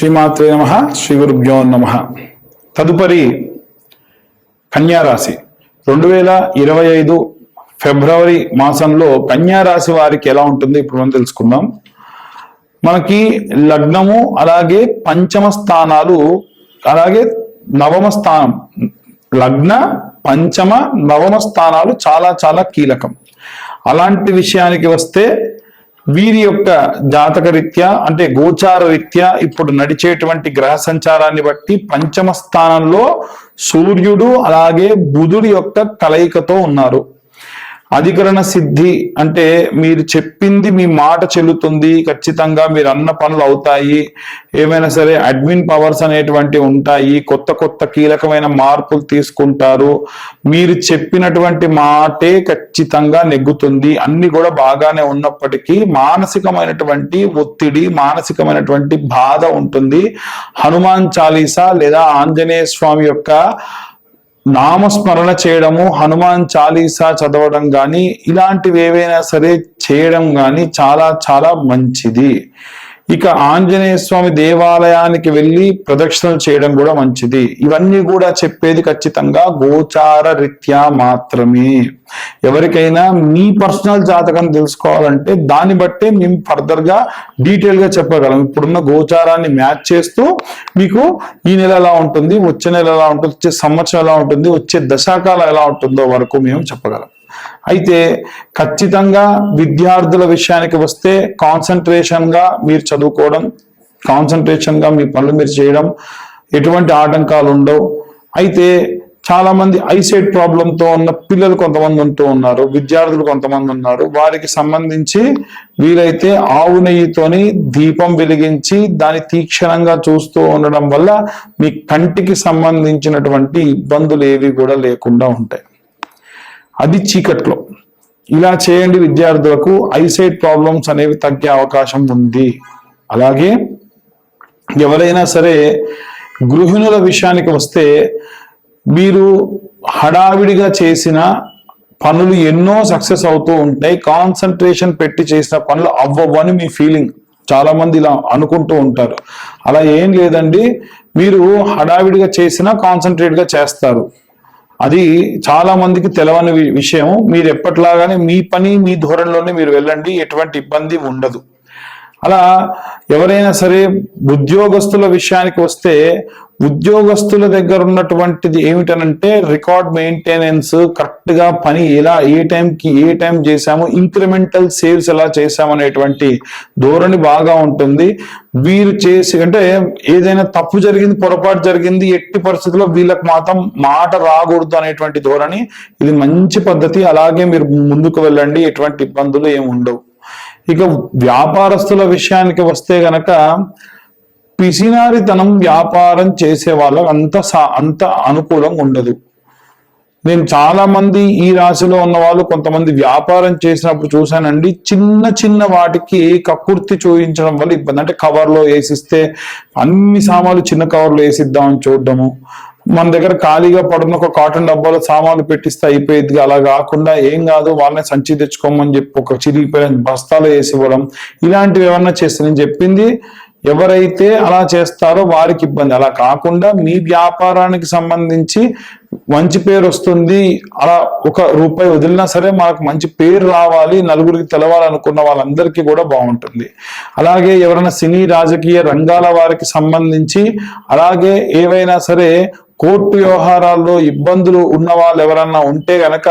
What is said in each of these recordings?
శ్రీమాత్రే నమ శ్రీ గురుభ్యో నమ. తదుపరి కన్యారాశి. రెండు వేల ఇరవై ఐదు ఫిబ్రవరి మాసంలో కన్యారాశి వారికి ఎలా ఉంటుంది ఇప్పుడు మనం తెలుసుకుందాం. మనకి లగ్నము అలాగే పంచమ స్థానాలు అలాగే నవమ స్థానం. లగ్న పంచమ నవమ స్థానాలు చాలా చాలా కీలకం. అలాంటి విషయానికి వస్తే వీరి యొక్క జాతక రీత్యా అంటే గోచార రీత్యా ఇప్పుడు నడిచేటువంటి గ్రహ సంచారాన్ని బట్టి పంచమ స్థానంలో సూర్యుడు అలాగే బుధుడి యొక్క కలయికతో ఉన్నారు. అధికరణ సిద్ధి అంటే మీరు చెప్పింది మీ మాట చెల్లుతుంది ఖచ్చితంగా మీరు అన్న పనులు అవుతాయి. ఏమైనా సరే అడ్మిన్ పవర్స్ అనేటువంటివి ఉంటాయి కొత్త కొత్త కీలకమైన మార్పులు తీసుకుంటారు. మీరు చెప్పినటువంటి మాటే ఖచ్చితంగా నెగ్గుతుంది. అన్ని కూడా బాగానే ఉన్నప్పటికీ మానసికమైనటువంటి ఒత్తిడి మానసికమైనటువంటి బాధ ఉంటుంది. హనుమాన్ చాలీసా లేదా ఆంజనేయ స్వామి యొక్క నామస్మరణ చేయడము హనుమాన్ చాలీసా చదవడం కానీ ఇలాంటివి ఏవైనా సరే చేయడం కానీ చాలా చాలా మంచిది. ఇక ఆంజనేయ స్వామి దేవాలయానికి వెళ్ళి ప్రదక్షిణలు చేయడం కూడా మంచిది. ఇవన్నీ కూడా చెప్పేది ఖచ్చితంగా గోచార రీత్యా మాత్రమే. ఎవరికైనా మీ పర్సనల్ జాతకం తెలుసుకోవాలంటే దాన్ని బట్టే మేము ఫర్దర్గా డీటెయిల్గా చెప్పగలం. ఇప్పుడున్న గోచారాన్ని మ్యాచ్ చేస్తూ మీకు ఈ నెల ఎలా ఉంటుంది వచ్చే నెల ఎలా ఉంటుంది వచ్చే సంవత్సరం ఎలా ఉంటుంది వచ్చే దశాకాలం ఎలా ఉంటుందో వరకు మేము చెప్పగలం. అయితే ఖచ్చితంగా విద్యార్థుల విషయానికి వస్తే కాన్సన్ట్రేషన్గా మీరు చదువుకోవడం కాన్సన్ట్రేషన్గా మీ పనులు మీరు చేయడం ఎటువంటి ఆటంకాలు ఉండవు. అయితే చాలా మంది ఐసైట్ ప్రాబ్లంతో ఉన్న పిల్లలు కొంతమంది ఉంటూ ఉన్నారు విద్యార్థులు కొంతమంది ఉన్నారు. వారికి సంబంధించి వీలైతే ఆవు నెయ్యితోని దీపం వెలిగించి దాన్ని తీక్షణంగా చూస్తూ ఉండడం వల్ల మీ కంటికి సంబంధించినటువంటి ఇబ్బందులు ఏవి కూడా లేకుండా ఉంటాయి. అది చీకట్లో. ఇలా చేయండి విద్యార్థులకు ఐసైట్ ప్రాబ్లమ్స్ అనేవి తగ్గే అవకాశం ఉంది. అలాగే ఎవరైనా సరే గృహిణుల విషయానికి వస్తే మీరు హడావిడిగా చేసిన పనులు ఎన్నో సక్సెస్ అవుతూ ఉంటాయి. కాన్సన్ట్రేషన్ పెట్టి చేసిన పనులు అవ్వవని మీ ఫీలింగ్. చాలా మంది ఇలా అనుకుంటూ ఉంటారు. అలా ఏం లేదండి. మీరు హడావిడిగా చేసినా కాన్సన్ట్రేట్గా చేస్తారు. అది చాలా మందికి తెలవని విషయం. మీరు ఎప్పట్లాగానే మీ పని మీ ధోరణిలోనే మీరు వెళ్ళండి. ఎటువంటి ఇబ్బంది ఉండదు. అలా ఎవరైనా సరే ఉద్యోగస్తుల విషయానికి వస్తే ఉద్యోగస్తుల దగ్గర ఉన్నటువంటిది ఏమిటనంటే రికార్డ్ మెయింటెనెన్స్ కరెక్ట్గా పని ఎలా ఏ టైంకి ఏ టైం చేశాము ఇంక్రిమెంటల్ సేల్స్ ఎలా చేశాము అనేటువంటి ధోరణి బాగా ఉంటుంది. వీరు చేసి అంటే ఏదైనా తప్పు జరిగింది పొరపాటు జరిగింది ఎట్టి పరిస్థితుల్లో వీళ్ళకి మాత్రం మాట రాకూడదు అనేటువంటి ధోరణి ఇది మంచి పద్ధతి. అలాగే మీరు ముందుకు వెళ్ళండి ఎటువంటి ఇబ్బందులు ఏమి ఉండవు. ఇక వ్యాపారస్తుల విషయానికి వస్తే గనక పిసినారితనం వ్యాపారం చేసే వాళ్ళకి అంత సా- అంత అనుకూలంగా ఉండదు. నేను చాలా మంది ఈ రాశిలో ఉన్న వాళ్ళు కొంతమంది వ్యాపారం చేసినప్పుడు చూశానండి చిన్న చిన్న వాటికి కకుర్తి చూపించడం వల్ల ఇబ్బంది. అంటే కవర్లో వేసిస్తే అన్ని సామాన్లు చిన్న కవర్లో వేసిద్దామని చూడడము. మన దగ్గర ఖాళీగా పడున్న ఒక కాటన్ డబ్బాలో సామాన్లు పెట్టిస్తే అయిపోయింది అలా కాకుండా ఏం కాదు వాళ్ళని సంచి తెచ్చుకోమని చెప్పి ఒక చిరిగిపోయిన బస్తాలు వేసి ఇవ్వడం. ఇలాంటివి ఏమన్నా చేస్తే నేను చెప్పింది ఎవరైతే అలా చేస్తారో వారికి ఇబ్బంది. అలా కాకుండా మీ వ్యాపారానికి సంబంధించి మంచి పేరు వస్తుంది అలా ఒక రూపాయి వదిలినా సరే మనకు మంచి పేరు రావాలి నలుగురికి తెలవాలనుకున్న వాళ్ళందరికీ కూడా బాగుంటుంది. అలాగే ఎవరైనా సినీ రాజకీయ రంగాల వారికి సంబంధించి అలాగే ఏవైనా సరే కోర్టు వ్యవహారాల్లో ఇబ్బందులు ఉన్న వాళ్ళు ఎవరన్నా ఉంటే గనక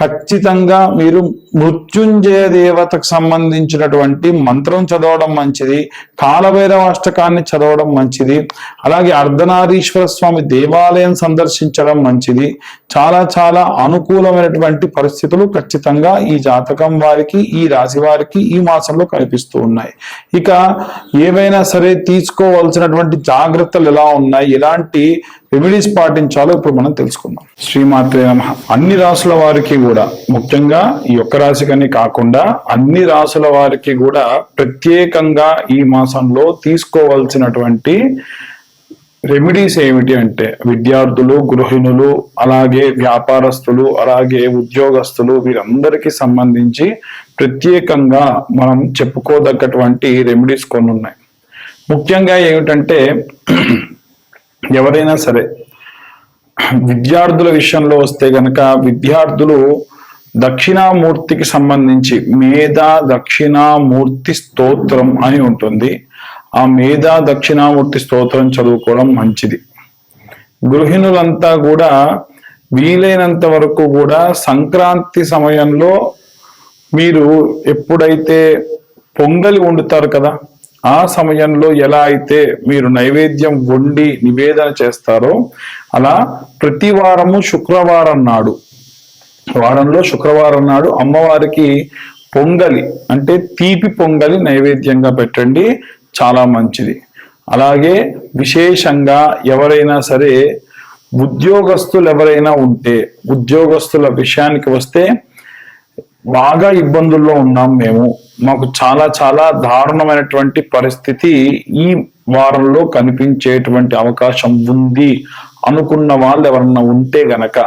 ఖచ్చితంగా మీరు మృత్యుంజయ దేవతకు సంబంధించినటువంటి మంత్రం చదవడం మంచిది కాలభైరవ అష్టకాన్ని చదవడం మంచిది అలాగే అర్ధనారీశ్వర స్వామి దేవాలయం సందర్శించడం మంచిది. చాలా చాలా అనుకూలమైనటువంటి పరిస్థితులు ఖచ్చితంగా ఈ జాతకం వారికి ఈ రాశి వారికి ఈ మాసంలో కనిపిస్తూ ఉన్నాయి. ఇక ఏవైనా సరే తీసుకోవాల్సినటువంటి జాగ్రత్తలు ఎలా ఉన్నాయి? ఎలాంటి రెమెడీస్ పాటించాలో ఇప్పుడు మనం తెలుసుకుందాం. శ్రీమాత్రే నమ. అన్ని రాసుల వారికి కూడా ముఖ్యంగా ఈ ఒక్క రాశికని కాకుండా అన్ని రాసుల వారికి కూడా ప్రత్యేకంగా ఈ మాసంలో తీసుకోవాల్సినటువంటి రెమెడీస్ ఏమిటి అంటే విద్యార్థులు గృహిణులు అలాగే వ్యాపారస్తులు అలాగే ఉద్యోగస్తులు వీరందరికీ సంబంధించి ప్రత్యేకంగా మనం చెప్పుకోదగ్గటువంటి రెమెడీస్ కొన్ని ఉన్నాయి ముఖ్యంగా ఏమిటంటే ఎవరైనా సరే విద్యార్థుల విషయంలో వస్తే గనక విద్యార్థులు దక్షిణామూర్తికి సంబంధించి మేధా దక్షిణామూర్తి స్తోత్రం అని ఉంటుంది. ఆ మేధా దక్షిణామూర్తి స్తోత్రం చదువుకోవడం మంచిది. గృహిణులంతా కూడా వీలైనంత వరకు కూడా సంక్రాంతి సమయంలో మీరు ఎప్పుడైతే పొంగలి వండుతారు కదా ఆ సమయంలో ఎలా అయితే మీరు నైవేద్యం వండి నివేదన చేస్తారో అలా ప్రతి వారము శుక్రవారం నాడు వారంలో శుక్రవారం నాడు అమ్మవారికి పొంగలి అంటే తీపి పొంగలి నైవేద్యంగా పెట్టండి చాలా మంచిది. అలాగే విశేషంగా ఎవరైనా సరే ఉద్యోగస్తులు ఎవరైనా ఉంటే ఉద్యోగస్తుల విషయానికి వస్తే బాగా ఇబ్బందుల్లో ఉన్నాం మేము. మాకు చాలా చాలా దారుణమైనటువంటి పరిస్థితి ఈ వారంలో కనిపించేటువంటి అవకాశం ఉంది అనుకున్న వాళ్ళు ఎవరన్నా ఉంటే గనక.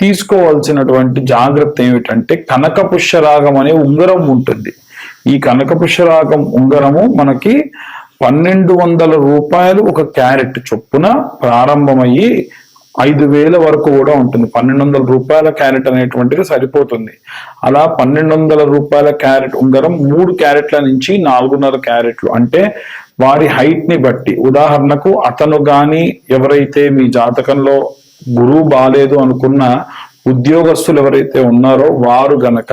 తీసుకోవాల్సినటువంటి జాగ్రత్త ఏమిటంటే కనక పుష్యరాగం అనే ఉంగరం ఉంటుంది. ఈ కనక పుష్యరాగం ఉంగరము మనకి పన్నెండు వందల రూపాయలు ఒక క్యారెట్ చొప్పున ప్రారంభమయ్యి ఐదు వేల వరకు కూడా ఉంటుంది. పన్నెండు వందల రూపాయల క్యారెట్ అనేటువంటిది సరిపోతుంది. అలా పన్నెండు వందల రూపాయల క్యారెట్ ఉంగరం మూడు క్యారెట్ల నుంచి నాలుగున్నర క్యారెట్లు. అంటే వారి హైట్ని బట్టి. ఉదాహరణకు అతను గాని ఎవరైతే మీ జాతకంలో గురువు బాలేదు అనుకున్న ఉద్యోగస్తులు ఎవరైతే ఉన్నారో వారు గనక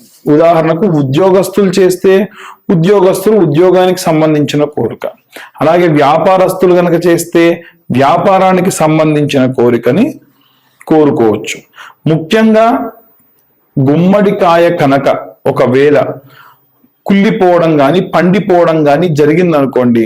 ఉదాహరణకు ఉద్యోగస్తులు చేస్తే ఉద్యోగస్తులు ఉద్యోగానికి సంబంధించిన కోరిక. అలాగే వ్యాపారస్తులు కనుక చేస్తే వ్యాపారానికి సంబంధించిన కోరికని కోరుకోవచ్చు. ముఖ్యంగా గుమ్మడికాయ కనుక ఒకవేళ కుళ్ళిపోవడం కానీ పండిపోవడం కానీ జరిగిందనుకోండి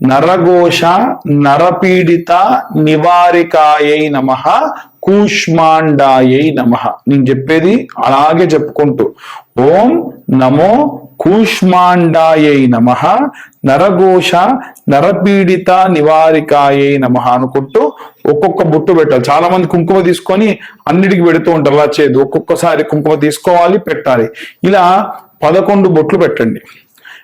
నరఘోష నరపీడిత నివారికాయై నమ కూష్మాండాయై నమ. నేను చెప్పేది అలాగే చెప్పుకుంటూ. ఓం నమో కూష్మాండాయై నమ నరఘోష నరపీడిత నివారికాయై నమ అనుకుంటూ ఒక్కొక్క బొట్టు పెట్టాలి. చాలా మంది కుంకుమ తీసుకొని అన్నిటికి పెడుతూ ఉంటారు. అలా చేయదు ఒక్కొక్కసారి కుంకుమ తీసుకోవాలి పెట్టాలి. ఇలా పదకొండు బొట్లు పెట్టండి.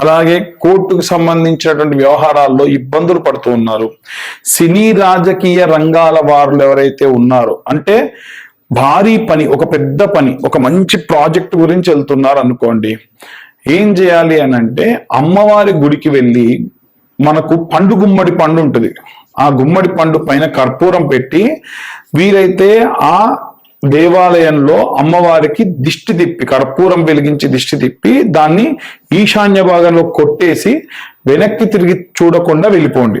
అలాగే కోర్టుకు సంబంధించినటువంటి వ్యవహారాల్లో ఇబ్బందులు పడుతూ ఉన్నారు. సినీ రాజకీయ రంగాల వారు ఎవరైతే ఉన్నారో అంటే భారీ పని ఒక పెద్ద పని ఒక మంచి ప్రాజెక్ట్ గురించి వెళ్తున్నారు అనుకోండి ఏం చేయాలి అని అంటే అమ్మవారి గుడికి వెళ్ళి మనకు పండు గుమ్మడి పండు ఉంటుంది. ఆ గుమ్మడి పండు పైన కర్పూరం పెట్టి వీరైతే ఆ దేవాలయంలో అమ్మవారికి దిష్టి తిప్పి కర్పూరం వెలిగించి దిష్టి తిప్పి దాన్ని ఈశాన్య భాగంలో కొట్టేసి వెనక్కి తిరిగి చూడకుండా వెళ్ళిపోండి.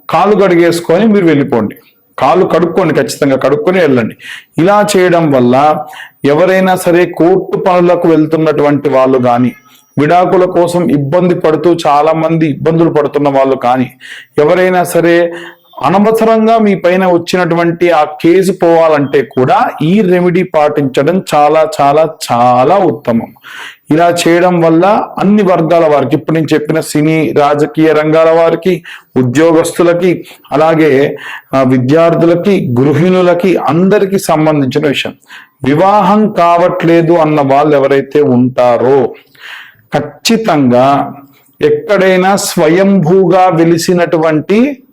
కాలు కడిగేసుకొని మీరు వెళ్ళిపోండి. కాలు కడుక్కోండి ఖచ్చితంగా కడుక్కొని వెళ్ళండి. ఇలా చేయడం వల్ల ఎవరైనా సరే కోర్టు పనులకు వెళ్తున్నటువంటి వాళ్ళు కానీ విడాకుల కోసం ఇబ్బంది పడుతూ చాలా మంది ఇబ్బందులు పడుతున్న వాళ్ళు కానీ ఎవరైనా సరే అనవసరంగా మీ పైన వచ్చినటువంటి ఆ కేసు పోవాలంటే కూడా ఈ రెమెడీ పాటించడం చాలా చాలా చాలా ఉత్తమం. ఇలా చేయడం వల్ల అన్ని వర్గాల వారికి ఇప్పుడు నేను చెప్పిన సినీ రాజకీయ రంగాల వారికి ఉద్యోగస్తులకి అలాగే విద్యార్థులకి గృహిణులకి అందరికి సంబంధించిన విషయం. వివాహం కావట్లేదు అన్న వాళ్ళు ఎవరైతే ఉంటారో ఖచ్చితంగా ఎక్కడైనా స్వయంభూగా వెలిసినటువంటి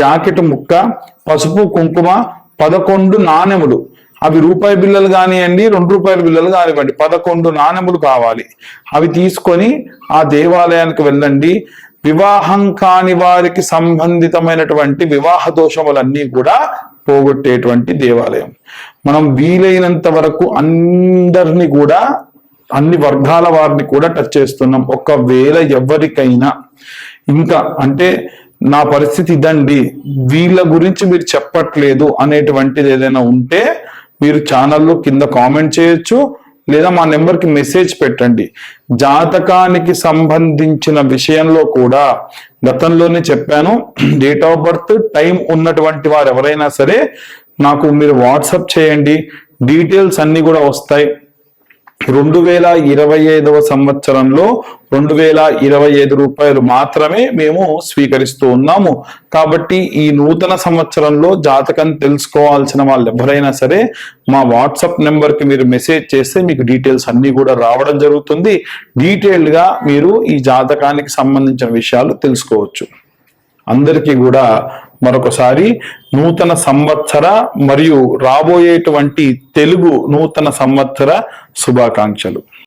జాకెట్ ముక్క పసుపు కుంకుమ పదకొండు నాణెములు. అవి రూపాయి బిల్లలు కానివ్వండి రెండు రూపాయల బిల్లలు కానివ్వండి పదకొండు నాణెములు కావాలి. అవి తీసుకొని ఆ దేవాలయానికి వెళ్ళండి. వివాహం కాని వారికి సంబంధితమైనటువంటి వివాహ దోషములన్నీ కూడా పోగొట్టేటువంటి దేవాలయం. మనం వీలైనంత వరకు అందరినీ కూడా అన్ని వర్గాల వారిని కూడా టచ్ చేస్తున్నాం. ఒకవేళ ఎవరికైనా. ఇంకా అంటే నా పరిస్థితి ఇదండి. వీళ్ళ గురించి మీరు చెప్పట్లేదు అనేటువంటిది ఏదైనా ఉంటే మీరు ఛానల్లో కింద కామెంట్ చేయొచ్చు లేదా మా నెంబర్కి మెసేజ్ పెట్టండి. జాతకానికి సంబంధించిన విషయంలో కూడా గతంలోనే చెప్పాను డేట్ ఆఫ్ బర్త్ టైం ఉన్నటువంటి వారు ఎవరైనా సరే నాకు మీరు వాట్సప్ చేయండి. డీటెయిల్స్ అన్ని కూడా వస్తాయి. రెండు వేల ఇరవై ఐదవ సంవత్సరంలో రెండు వేల ఇరవై ఐదు రూపాయలు మాత్రమే మేము స్వీకరిస్తూ ఉన్నాము. కాబట్టి ఈ నూతన సంవత్సరంలో జాతకం తెలుసుకోవాల్సిన వాళ్ళు ఎవరైనా సరే మా వాట్సాప్ నెంబర్కి మీరు మెసేజ్ చేస్తే మీకు డీటెయిల్స్ అన్ని కూడా రావడం జరుగుతుంది. డీటెయిల్డ్గా మీరు ఈ జాతకానికి సంబంధించిన విషయాలు తెలుసుకోవచ్చు. అందరికీ కూడా మరొకసారి నూతన సంవత్సర మరియు రాబోయేటువంటి తెలుగు నూతన సంవత్సర శుభాకాంక్షలు.